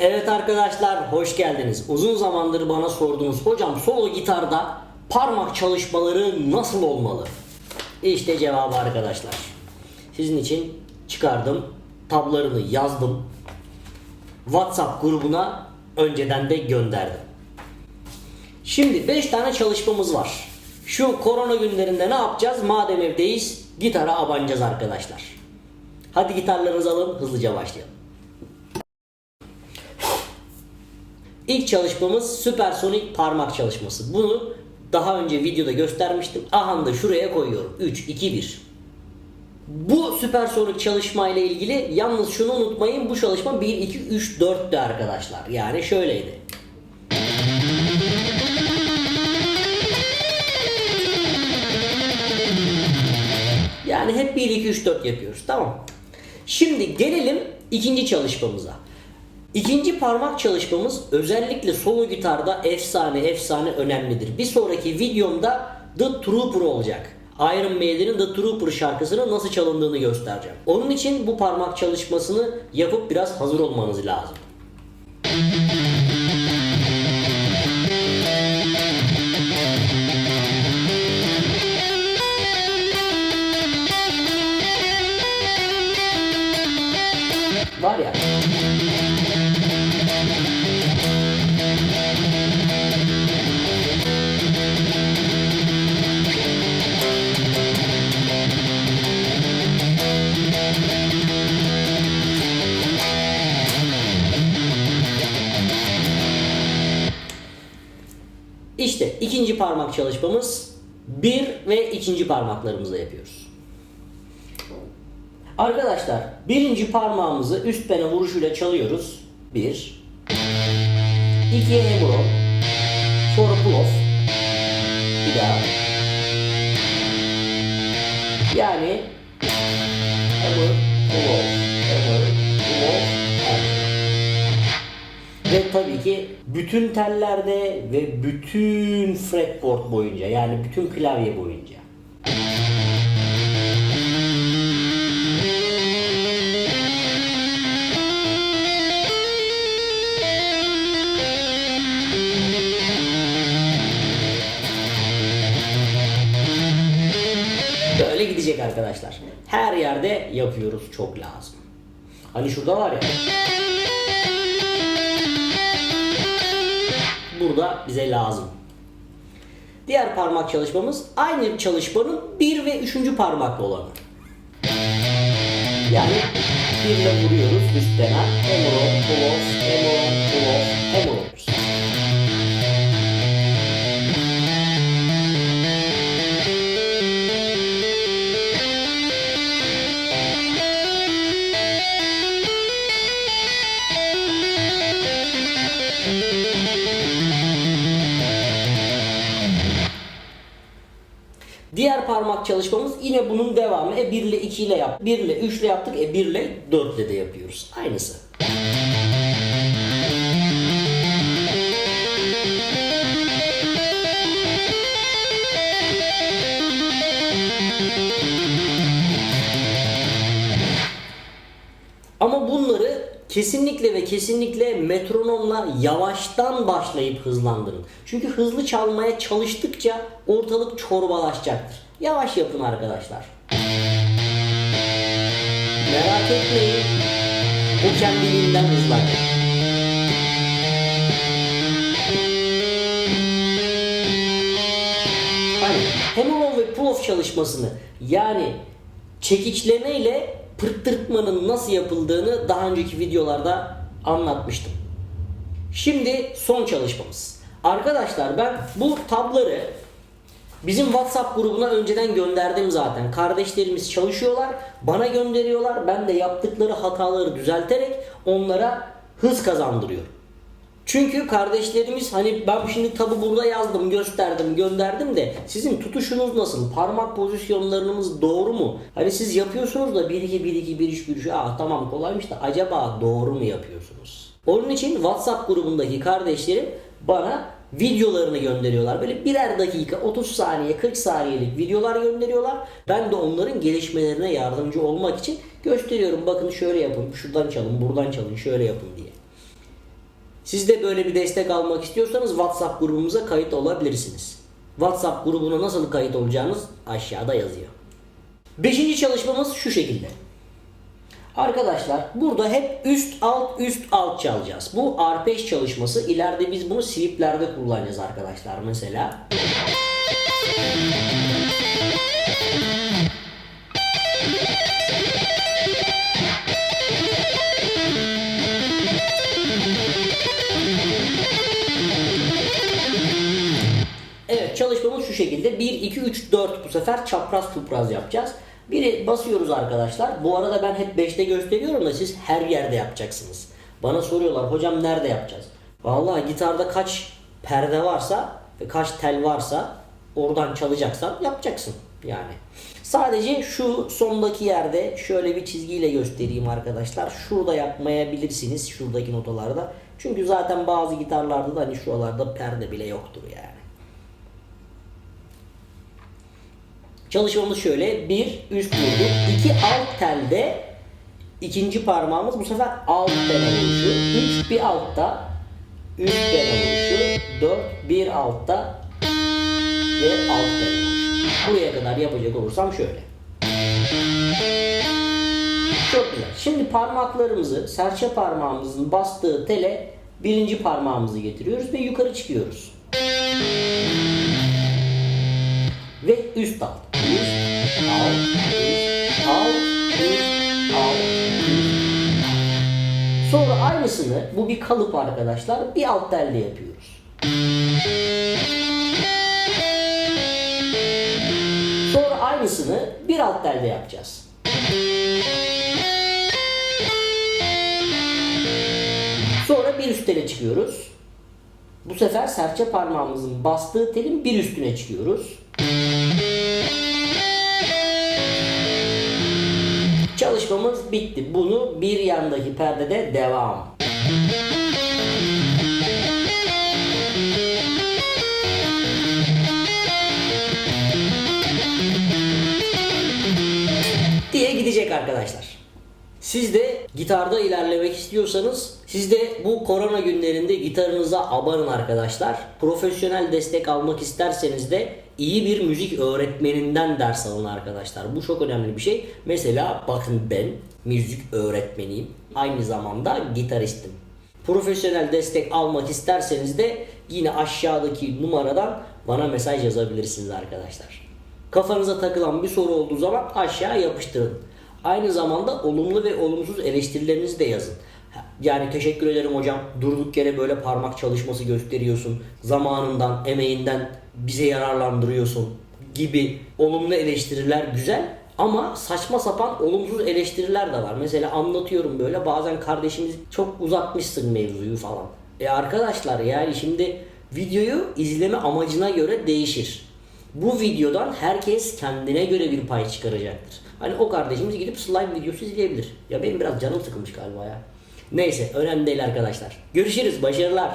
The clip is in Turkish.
Evet arkadaşlar hoş geldiniz. Uzun zamandır bana sordunuz hocam solo gitarda parmak çalışmaları nasıl olmalı? İşte cevabı arkadaşlar. Sizin için çıkardım, tablarını yazdım. WhatsApp grubuna önceden de gönderdim. Şimdi 5 tane çalışmamız var. Şu korona günlerinde ne yapacağız? Madem evdeyiz gitara abanacağız arkadaşlar. Hadi gitarlarınızı alın hızlıca başlayalım. İlk çalışmamız süpersonik parmak çalışması. Bunu daha önce videoda göstermiştim. Aha da şuraya koyuyorum. 3, 2, 1. Bu süpersonik çalışma ile ilgili yalnız şunu unutmayın. Bu çalışma 1, 2, 3, 4'tü arkadaşlar. Yani şöyleydi. Yani hep 1, 2, 3, 4 yapıyoruz. Tamam. Şimdi gelelim ikinci çalışmamıza. İkinci parmak çalışmamız özellikle solo gitarda efsane efsane önemlidir. Bir sonraki videomda The Trooper olacak. Iron Maiden'in The Trooper şarkısının nasıl çalındığını göstereceğim. Onun için bu parmak çalışmasını yapıp biraz hazır olmanız lazım. İkinci parmak çalışmamız bir ve ikinci parmaklarımızla yapıyoruz. Arkadaşlar birinci parmağımızı üst pene vuruşuyla çalıyoruz. Bir. İkiye hemuro. Sonra pull off. Bir daha. Yani hammer, pull off, hammer, pull off. Ve tabii ki bütün tellerde ve bütün fretboard boyunca yani bütün klavye boyunca. Böyle gidecek arkadaşlar. Her yerde yapıyoruz çok lazım. Hani şurada var ya. Burada bize lazım. Diğer parmak çalışmamız aynı çalışmanın bir ve üçüncü parmaklı olanı. Yani birle vuruyoruz üstten. Emro, pull off, emro, pull Diğer parmak çalışmamız yine bunun devamı. E 1 ile 2 ile yap. 1 ile 3 ile yaptık. E 1 ile 4 ile de yapıyoruz. Aynısı. Ama bunları kesinlikle ve kesinlikle metronomla yavaştan başlayıp hızlandırın. Çünkü hızlı çalmaya çalıştıkça ortalık çorbalaşacaktır. Yavaş yapın arkadaşlar. Merak etmeyin. Bu kendiliğinden hızlanır. Hani hemorrhoid ve pull-off çalışmasını yani çekiçleme ile pırttırtmanın nasıl yapıldığını daha önceki videolarda anlatmıştım. Şimdi son çalışmamız. Arkadaşlar ben bu tabları bizim WhatsApp grubuna önceden gönderdim zaten. Kardeşlerimiz çalışıyorlar, bana gönderiyorlar. Ben de yaptıkları hataları düzelterek onlara hız kazandırıyorum. Çünkü kardeşlerimiz hani ben şimdi tabi burada yazdım, gösterdim, gönderdim de sizin tutuşunuz nasıl? Parmak pozisyonlarınız doğru mu? Hani siz yapıyorsunuz da 1 2 1 2 1 3 1 3 aa tamam kolaymış da acaba doğru mu yapıyorsunuz? Onun için WhatsApp grubundaki kardeşlerim bana videolarını gönderiyorlar. Böyle birer dakika 30 saniye 40 saniyelik videolar gönderiyorlar. Ben de onların gelişmelerine yardımcı olmak için gösteriyorum. Bakın şöyle yapın, şuradan çalın, buradan çalın, şöyle yapın diye. Siz de böyle bir destek almak istiyorsanız WhatsApp grubumuza kayıt olabilirsiniz. WhatsApp grubuna nasıl kayıt olacağınız aşağıda yazıyor. Beşinci çalışmamız şu şekilde. Arkadaşlar burada hep üst alt üst alt çalacağız. Bu arpej çalışması. İleride biz bunu sliplerde kullanacağız arkadaşlar mesela. Çalışmamız şu şekilde. 1, 2, 3, 4 bu sefer çapraz çupraz yapacağız. Biri basıyoruz arkadaşlar. Bu arada ben hep 5'te gösteriyorum da siz her yerde yapacaksınız. Bana soruyorlar hocam nerede yapacağız? Vallahi gitarda kaç perde varsa ve kaç tel varsa oradan çalacaksan yapacaksın yani. Sadece şu sondaki yerde şöyle bir çizgiyle göstereyim arkadaşlar. Şurada yapmayabilirsiniz şuradaki notalarda. Çünkü zaten bazı gitarlarda da hani şuralarda perde bile yoktur yani. Çalışmamız şöyle. Bir üst vurduk. iki alt telde ikinci parmağımız bu sefer alt tel vuruşu. Üç bir altta üst tel vuruşu. Dört bir altta ve alt tel vuruşu. Buraya kadar yapacak olursam şöyle. Çok güzel. Şimdi parmaklarımızı serçe parmağımızın bastığı tele birinci parmağımızı getiriyoruz ve yukarı çıkıyoruz. Ve üst alt. Üst, alt, üst, alt, üst, alt, üst. Sonra aynısını, bu bir kalıp arkadaşlar, bir alt telle yapıyoruz. Sonra aynısını bir alt telde yapacağız. Sonra bir üst tele çıkıyoruz. Bu sefer serçe parmağımızın bastığı telin bir üstüne çıkıyoruz. Çalışmamız bitti. Bunu bir yandaki perdede devam. diye gidecek arkadaşlar. Siz de gitarda ilerlemek istiyorsanız siz de bu korona günlerinde gitarınıza abanın arkadaşlar. Profesyonel destek almak isterseniz de iyi bir müzik öğretmeninden ders alın arkadaşlar. Bu çok önemli bir şey. Mesela bakın ben müzik öğretmeniyim. Aynı zamanda gitaristim. Profesyonel destek almak isterseniz de yine aşağıdaki numaradan bana mesaj yazabilirsiniz arkadaşlar. Kafanıza takılan bir soru olduğu zaman aşağı yapıştırın. Aynı zamanda olumlu ve olumsuz eleştirilerinizi de yazın. Yani teşekkür ederim hocam. Durduk yere böyle parmak çalışması gösteriyorsun. Zamanından, emeğinden bize yararlandırıyorsun gibi olumlu eleştiriler güzel. Ama saçma sapan olumsuz eleştiriler de var. Mesela anlatıyorum böyle bazen kardeşimiz çok uzatmışsın mevzuyu falan. E arkadaşlar yani şimdi videoyu izleme amacına göre değişir. Bu videodan herkes kendine göre bir pay çıkaracaktır. Hani o kardeşimiz gidip slime videosu izleyebilir. Ya benim biraz canım sıkılmış galiba ya. Neyse önemli değil arkadaşlar. Görüşürüz. Başarılar.